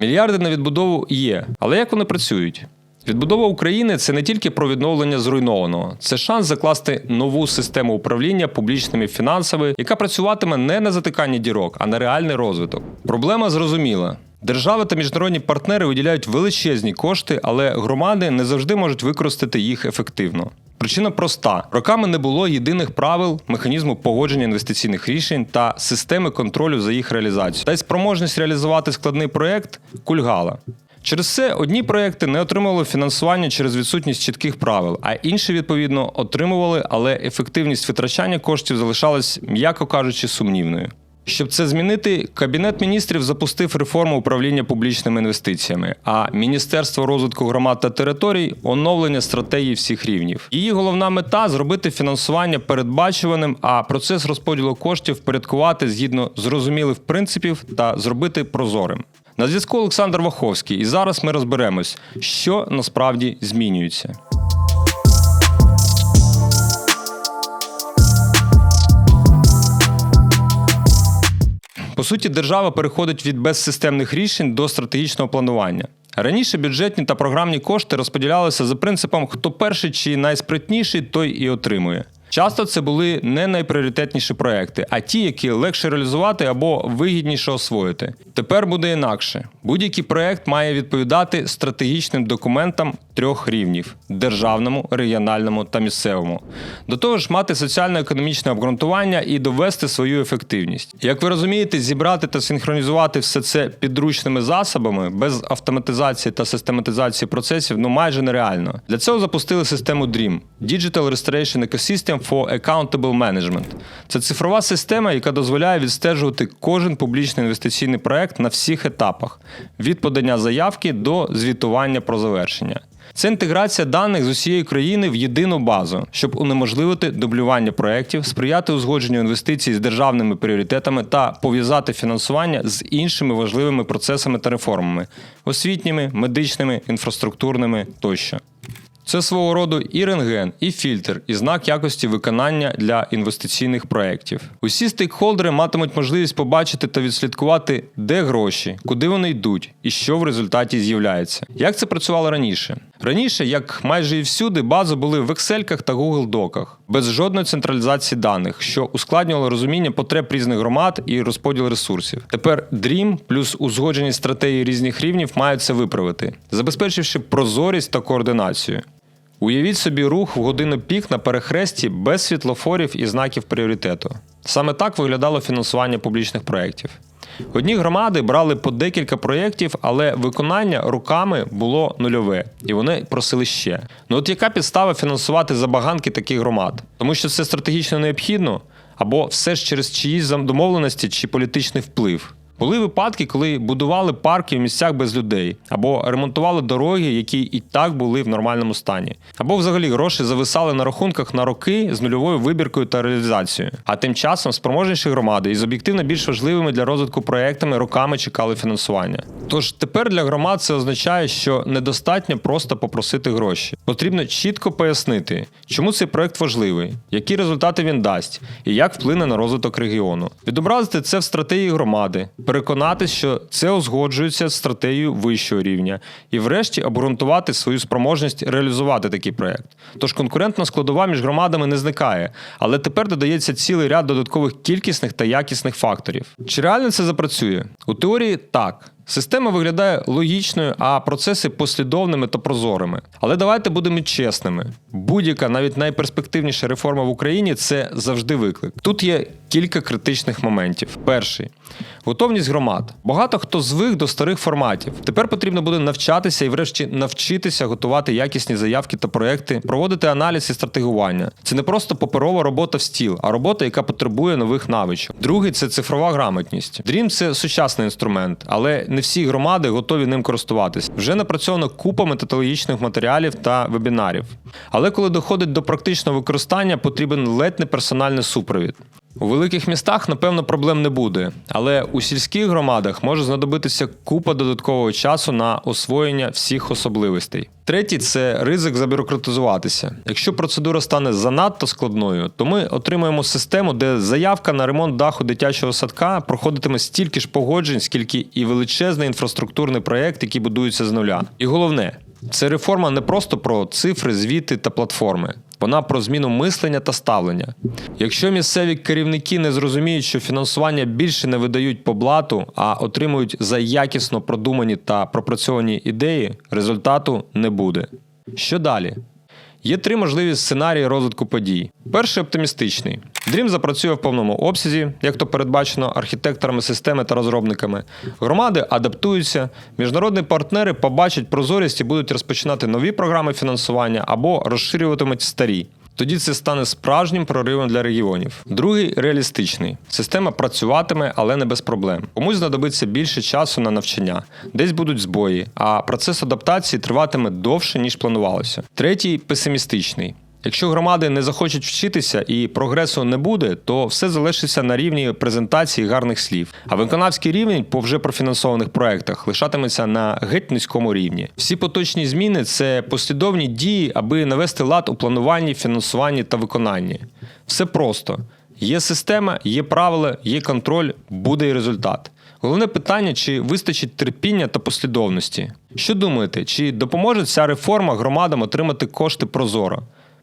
Мільярди на відбудову є, але як вони працюють? Відбудова України це не тільки про відновлення зруйнованого, це шанс закласти нову систему управління публічними фінансами, яка працюватиме не на затиканні дірок, а на реальний розвиток. Проблема зрозуміла. Держава та міжнародні партнери виділяють величезні кошти, але громади не завжди можуть використати їх ефективно. Причина проста: роками не було єдиних правил, механізму погодження інвестиційних рішень та системи контролю за їх реалізацію. Та й спроможність реалізувати складний проект кульгала. Через це одні проекти не отримували фінансування через відсутність чітких правил, а інші, відповідно, отримували, але ефективність витрачання коштів залишалась, м'яко кажучи, сумнівною. Щоб це змінити, Кабінет міністрів запустив реформу управління публічними інвестиціями, а Міністерство розвитку громад та територій оновлення стратегії всіх рівнів. Її головна мета зробити фінансування передбачуваним, а процес розподілу коштів впорядкувати згідно зрозумілих принципів та зробити прозорим. На зв'язку Олександр Ваховський, і зараз ми розберемось, що насправді змінюється. По суті, держава переходить від безсистемних рішень до стратегічного планування. Раніше бюджетні та програмні кошти розподілялися за принципом, хто перший чи найспритніший, той і отримує. Часто це були не найпріоритетніші проекти, а ті, які легше реалізувати або вигідніше освоїти. Тепер буде інакше. Будь-який проект має відповідати стратегічним документам трьох рівнів: державному, регіональному та місцевому. До того ж, мати соціально-економічне обґрунтування і довести свою ефективність. Як ви розумієте, зібрати та синхронізувати все це підручними засобами без автоматизації та систематизації процесів ну майже нереально. Для цього запустили систему DREAM – Digital Restoration Ecosystem for Accountable Management. Це цифрова система, яка дозволяє відстежувати кожен публічний інвестиційний проект на всіх етапах від подання заявки до звітування про завершення. Це інтеграція даних з усієї країни в єдину базу, щоб унеможливити дублювання проєктів, сприяти узгодженню інвестицій з державними пріоритетами та пов'язати фінансування з іншими важливими процесами та реформами освітніми, медичними, інфраструктурними тощо. Це свого роду і рентген, і фільтр, і знак якості виконання для інвестиційних проєктів. Усі стейкхолдери матимуть можливість побачити та відслідкувати, де гроші, куди вони йдуть і що в результаті з'являється. Як це працювало раніше? Раніше, як майже і всюди, бази були в Excel та Google Доках, без жодної централізації даних, що ускладнювало розуміння потреб різних громад і розподіл ресурсів. Тепер DREAM плюс узгоджені стратегії різних рівнів мають це виправити, забезпечивши прозорість та координацію. Уявіть собі рух в годину пік на перехресті без світлофорів і знаків пріоритету. Саме так виглядало фінансування публічних проєктів. Одні громади брали по декілька проєктів, але виконання руками було нульове, і вони просили ще. Ну от яка підстава фінансувати забаганки таких громад? Тому що це стратегічно необхідно, або все ж через чиїсь домовленості чи політичний вплив. Були випадки, коли будували парки в місцях без людей, або ремонтували дороги, які і так були в нормальному стані, або взагалі гроші зависали на рахунках на роки з нульовою вибіркою та реалізацією. А тим часом спроможніші громади із об'єктивно більш важливими для розвитку проектами роками чекали фінансування. Тож тепер для громад це означає, що недостатньо просто попросити гроші. Потрібно чітко пояснити, чому цей проект важливий, які результати він дасть і як вплине на розвиток регіону. Відобразити це в стратегії громади переконатись, що це узгоджується з стратегією вищого рівня, і, врешті, обґрунтувати свою спроможність реалізувати такий проект. Тож конкурентна складова між громадами не зникає, але тепер додається цілий ряд додаткових кількісних та якісних факторів. Чи реально це запрацює? У теорії так. Система виглядає логічною, а процеси послідовними та прозорими. Але давайте будемо чесними: будь-яка, навіть найперспективніша реформа в Україні це завжди виклик. Тут є кілька критичних моментів. Перший готовність громад. Багато хто звик до старих форматів. Тепер потрібно буде навчатися і, врешті, навчитися готувати якісні заявки та проекти, проводити аналіз і стратегування. Це не просто паперова робота в стіл, а робота, яка потребує нових навичок. Другий це цифрова грамотність. Dream – це сучасний інструмент, але не всі громади готові ним користуватись. Вже напрацьовано купа методологічних матеріалів та вебінарів. Але коли доходить до практичного використання, потрібен ледь не персональний супровід. У великих містах, напевно, проблем не буде, але у сільських громадах може знадобитися купа додаткового часу на освоєння всіх особливостей. Третій це ризик забюрократизуватися. Якщо процедура стане занадто складною, то ми отримаємо систему, де заявка на ремонт даху дитячого садка проходитиме стільки ж погоджень, скільки і величезний інфраструктурний проєкт, який будується з нуля. І головне, це реформа не просто про цифри, звіти та платформи. Вона про зміну мислення та ставлення. Якщо місцеві керівники не зрозуміють, що фінансування більше не видають по блату, а отримують за якісно продумані та пропрацьовані ідеї, результату не буде. Що далі? Є три можливі сценарії розвитку подій. Перший оптимістичний. Дрім запрацює в повному обсязі, як то передбачено архітекторами системи та розробниками. Громади адаптуються, міжнародні партнери побачать прозорість і будуть розпочинати нові програми фінансування або розширюватимуть старі. Тоді це стане справжнім проривом для регіонів. Другий реалістичний. Система працюватиме, але не без проблем. Комусь знадобиться більше часу на навчання, десь будуть збої, а процес адаптації триватиме довше, ніж планувалося. Третій песимістичний. Якщо громади не захочуть вчитися і прогресу не буде, то все залишиться на рівні презентації гарних слів. А виконавський рівень по вже профінансованих проектах лишатиметься на геть низькому рівні. Всі поточні зміни це послідовні дії, аби навести лад у плануванні, фінансуванні та виконанні. Все просто. Є система, є правила, є контроль, буде і результат. Головне питання, чи вистачить терпіння та послідовності. Що думаєте, чи допоможе ця реформа громадам отримати кошти прозоро?